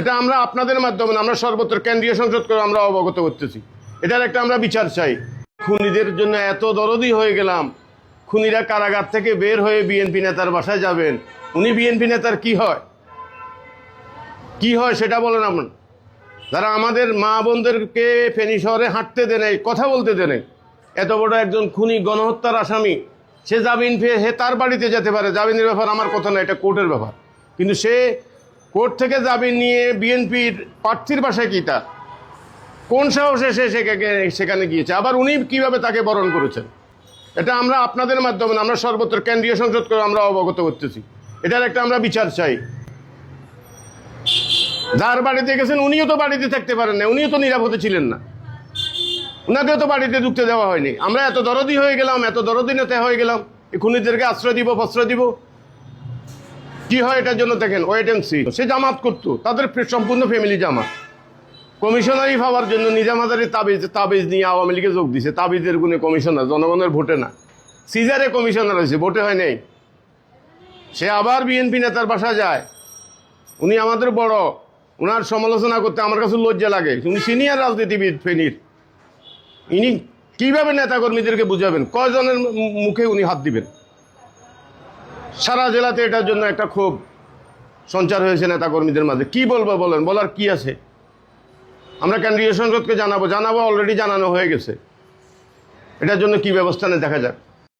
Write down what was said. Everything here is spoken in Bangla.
এটা আমরা আপনাদের মাধ্যমে, আমরা সর্বত্র কেন্দ্রীয় সংসদ করে আমরা অবগত করতেছি। এটার একটা আমরা বিচার চাই। খুনিদের জন্য এত দরদি হয়ে গেলাম। খুনিরা কারাগার থেকে বের হয়ে বিএনপি নেতার বাসায় যাবেন। উনি বিএনপি নেতার কি হয়? কি হয় সেটা বলেন আপনার যারা আমাদের মা বোনদেরকে ফেনী শহরে হাঁটতে দেনে কথা বলতে দেনে এত বড় একজন খুনি গণহত্যার আসামি, সে জামিন পেয়ে, হে তার বাড়িতে যেতে পারে। জামিনের ব্যাপার আমার কথা না, এটা কোর্টের ব্যাপার। কিন্তু সে কোর্ট থেকে জামিন নিয়ে বিএনপির প্রার্থীর বাসায় কি তার কোন সাহসে সে সেখানে গিয়েছে? আবার উনি কীভাবে তাকে বরণ করেছেন? এটা আমরা আপনাদের মাধ্যমে, আমরা সর্বত্র কেন্দ্রীয় সংসদ করে আমরা অবগত করতেছি। এটার একটা আমরা বিচার চাই। যার বাড়িতে গেছেন, উনিও তো বাড়িতে থাকতে পারেন না, উনিও তো নিরাপদে ছিলেন না। ওনাকেও তো বাড়িতে ঢুকতে দেওয়া হয়নি। আমরা এত দরদি হয়ে গেলাম, এত দরদি নেতা হয়ে গেলাম খুনিদেরকে আশ্রয় দিব প্রশ্রয় দিব। কি হয় এটার জন্য দেখেন ওয়েট অ্যান্ড সি সে জামাত করতো, তাদের সম্পূর্ণ ফ্যামিলি জামাত। কমিশনারি পাওয়ার জন্য নিজামাদারি তাবিজ তাবিজ নিয়ে আওয়ামী লীগে যোগ দিছে, তাবিজের গুণে কমিশনার জনগণের ভোটে না। সিজারে কমিশনার হয়েছে, ভোটে হয় নাই। সে আবার বিএনপি নেতার বাসা যায়। উনি আমাদের বড় ওনার সমালোচনা করতে আমার কাছে লজ্জা লাগে। উনি সিনিয়র রাজনীতিবিদ, ফেনীর। ইনি কীভাবে নেতাকর্মীদেরকে বুঝাবেন? কয়জনের মুখে উনি হাত দিবেন? সারা জেলাতে এটার জন্য একটা খুব সঞ্চার হয়েছে নেতা কর্মীদের মাঝে। কি বলব বলেন? বলার কি আছে? আমরা কেন্দ্রীয় সংসদকে জানাব। জানাব অলরেডি জানানো হয়ে গেছে। এটার জন্য কি ব্যবস্থা নেই দেখা যাক।